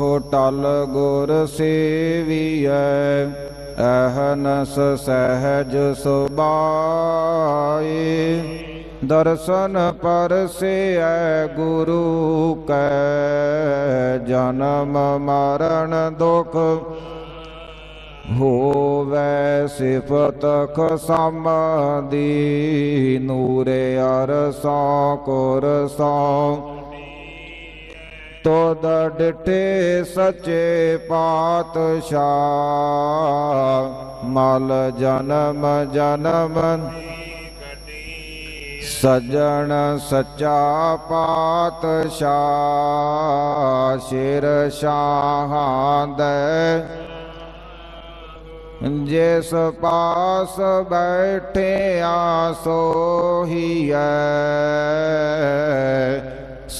Hotel ਗੁਰ ਸੇਵੀਐ, ਅਹਨਸ ਸਹਿਜ ਸੁਬਾਏ ਦਰਸ਼ਨ ਪਰਸੇਐ ਗੁਰੂ ਕੈ, ਜਨਮ ਮਰਨ ਦੁਖ ਹੋਵੈ ਸਿਫਤ ਖਸਮਦੀ, ਨੂਰੇ ਅਰਸਾ ਕੁਰਸਾ। ਤੋਦ ਡਿਠੇ ਸੱਚੇ ਪਾਤਸ਼ਾਹ, ਮਲ ਜਨਮ ਜਨਮ ਸਜਣ ਸੱਚਾ ਪਾਤਸ਼ਾਹ, ਸਿਰ ਸ਼ਾਹਾਂ ਦੇ। ਜਿਸ ਪਾਸ ਬੈਠਿਆ ਸੋਹੀਐ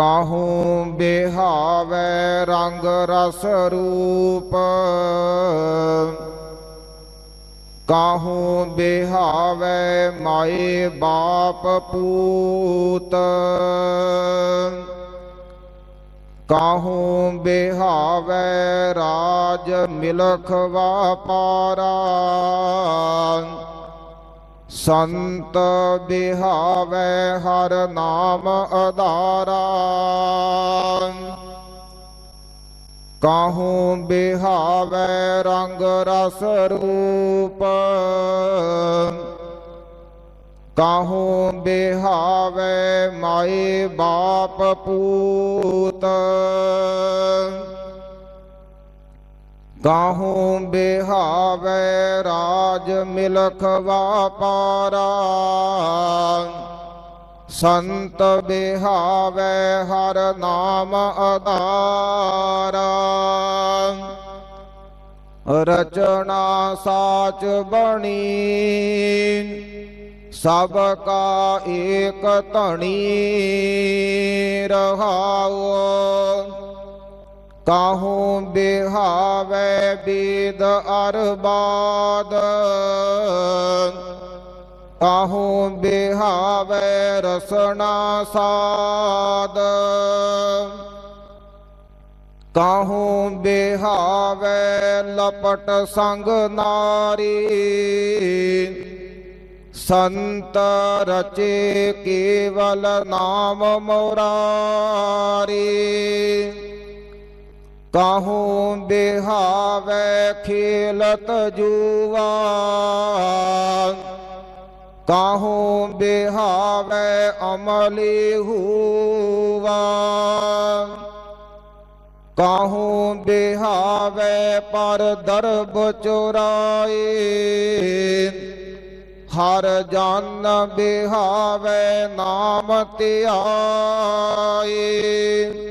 ਕਾਹੂ ਬਿਹਾਵੇ ਰੰਗ ਰਸ ਰੂਪ? ਕਾਹੂ ਬਿਹਾਵੇ ਮਾਏ ਬਾਪ ਪੂਤ? ਕਾਹੂ ਬਿਹਾਵੇ ਰਾਜ ਮਿਲਖ ਵਾਪਾਰਾ? ਸੰਤ ਬਿਹਾਵੇ ਹਰ ਨਾਮ ਆਧਾਰਾ ਕਾਹੂ ਬਿਹਾਵੇ ਰੰਗ ਰਸ ਰੂਪ। ਕਾਹੂ ਬਿਹਾਵੇ ਮਾਈ ਬਾਪ ਪੂਤ। ਕਾਹੂ ਬਿਹਾਵੇ ਰਾਜ ਮਿਲਖ ਵਾਪਾਰਾ। ਸੰਤ ਬਿਹਾਵੇ ਹਰ ਨਾਮ ਆਧਾਰਾ ਰਚਨਾ ਸਾਚ ਬਣੀ, ਸਭ ਕਾ ਏਕ ਧਣੀ ਰਹਾਉ। ਕਾਹੂ ਬਿਹਾਵੇ ਬੀਦ ਅਰਬਾਦ। ਕਾਹੂ ਬਿਹਾਵੇ ਰਸਨਾ ਸਾਦ। ਕਾਹੂ ਬਿਹਾਵੇ ਲਪਟ ਸੰਗ ਨਾਰੀ। ਸੰਤ ਰਚੇ ਕੇਵਲ ਨਾਮ ਮੋਰਾਰੀ। ਕਾਹੂ ਬਿਹਾਵੇ ਖੇਲਤ ਜੂਆ? ਕਾਹੂ ਬਿਹਾਵੇ ਅਮਲੀ ਹੂਵਾ ਕਾਹੂ ਬਿਹਾਵੇ ਪਰ ਦਰਬ ਚੁਰਾਏ? ਹਰ ਜਨ ਬਿਹਾਵੇ ਨਾਮ ਧਿਆਏ।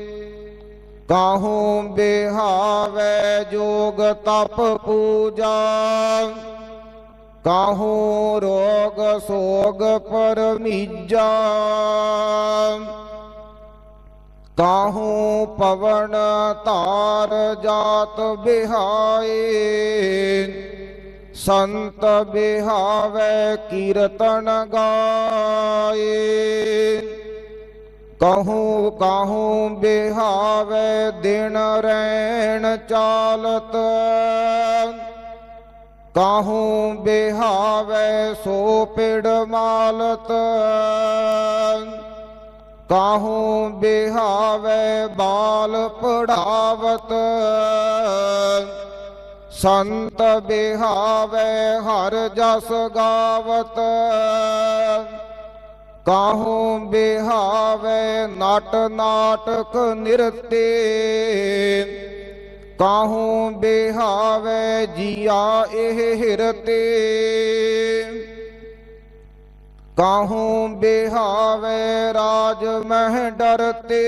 ਕਾਹੂ ਬਿਹਾਵੇ ਜੋਗ ਤਪ ਪੂਜਾ। ਕਾਹੂ ਰੋਗ ਸੋਗ ਪਰਮੀਜਾ। ਕਾਹੂ ਪਵਨ ਤਾਰ ਜਾਤ ਬਿਹਾਏ। ਸੰਤ ਬਿਹਾਵੇ ਕੀਰਤਨ ਗਾਏ। ਕਹੂੰ, ਕਾਹੂ ਬਿਹਾਵੇ ਦਿਨ ਰੈਣ ਚਾਲਤ। ਕਾਹੂ ਬਿਹਾਵੇ ਸੋ ਪਿੜ ਮਾਲਤ। ਕਾਹੂ ਬਿਹਾਵੇ ਬਾਲ ਪੜਾਵਤ। ਸੰਤ ਬਿਹਾਵੇ ਹਰ ਜਸ ਗਾਵਤ। ਕਾਹੂ ਬਿਹਾਵੇ ਨਟ ਨਾਟਕ ਨਿਰਤੇ? ਕਾਹੂ ਬਿਹਾਵੇ ਜੀਆ ਇਹ ਹਿਰਤੇ? ਕਾਹੂ ਬਿਹਾਵੇ ਰਾਜ ਮਹਿ ਡਰਤੇ?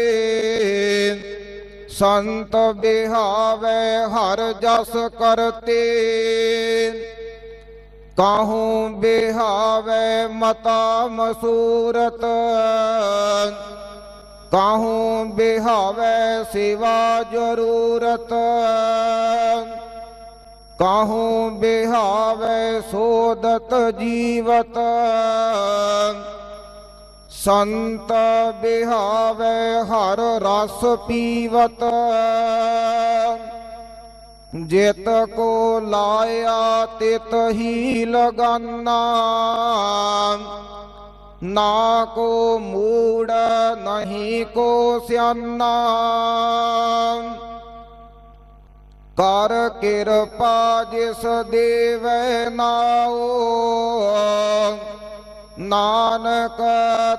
ਸੰਤ ਬਿਹਾਵੇ ਹਰ ਜਸ ਕਰਤੇ? ਕਾਹੂ ਬਿਹਾਵੇ ਮਤਾ ਮਸੂਰਤ? ਕਾਹੂ ਬਿਹਾਵੇ ਸਿਵਾ ਜ਼ਰੂਰਤ? ਕਾਹੂ ਬਿਹਾਵੇ ਸੋਦਤ ਜੀਵਤ? ਸੰਤ ਬਿਹਾਵੇ ਹਰ ਰਸ ਪੀਵਤ? ਜਿਤ ਕੋ ਲਾਇਆ ਤਿਤ ਹੀ ਲਗਾਨਾ। ਨਾ ਕੋ ਮੂੜ ਨਹੀਂ ਕੋ ਸਿਆਨਾ। ਕਰ ਕਿਰਪਾ ਜਿਸ ਦੇਵੈ ਨਾਓ ਨਾਨਕ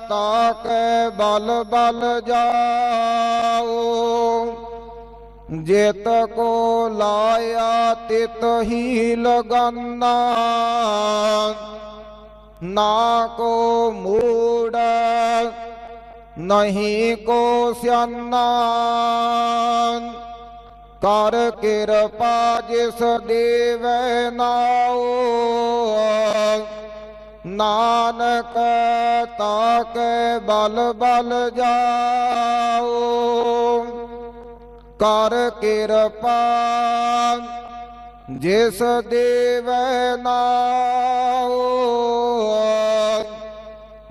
ਤਾਕੈ ਬਲ ਬਲ ਜਾਓ ਜਿਤ ਕੋ ਲਾਇਆ ਤਿਤ ਹੀ ਲਗਾਨਾ। ਨਾ ਕੋ ਮੂੜ, ਨਹੀਂ ਕੋ ਸਿਆਨਾ। ਕਰ ਕਿਰਪਾ ਜਿਸ ਦੇਵੈ ਨਾਓ ਨਾਨਕ ਤਾਕੈ ਬਲ ਬਲ ਜਾਓ ਕਰ ਕਿਰਪਾ, ਜਿਸ ਦੇਵੈ ਨਾਓ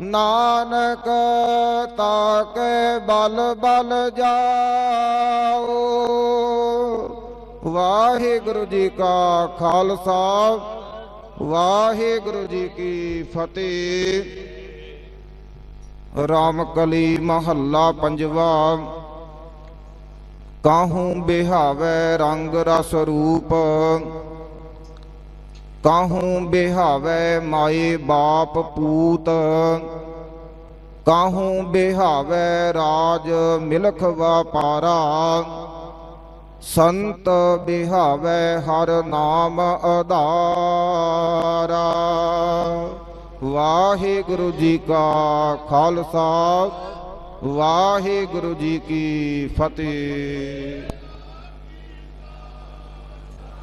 ਨਾਨਕ ਤਾਕ ਬਲ ਬਲ ਜਾਓ ਵਾਹਿਗੁਰੂ ਜੀ ਕਾ ਖਾਲਸਾ, ਵਾਹਿਗੁਰੂ ਜੀ ਕੀ ਫਤਿਹ। ਰਾਮ ਕਲੀ ਮਹੱਲਾ ਪੰਜਵਾ ਕਾਹੂ ਬਿਹਾਵੇ ਰੰਗ ਰਸ ਰੂਪ? ਕਾਹੂ ਬਿਹਾਵੇ ਮਾਏ ਬਾਪ ਪੂਤ? ਕਾਹੂ ਬਿਹਾਵੇ ਰਾਜ ਮਿਲਖ ਵਪਾਰਾ? ਸੰਤ ਬਿਹਾਵੇ ਹਰ ਨਾਮ ਆਧਾਰਾ ਵਾਹਿਗੁਰੂ ਜੀ ਕਾ ਖਾਲਸਾ। ਵਾਹਿਗੁਰੂ ਜੀ ਕੀ ਫਤਿਹ।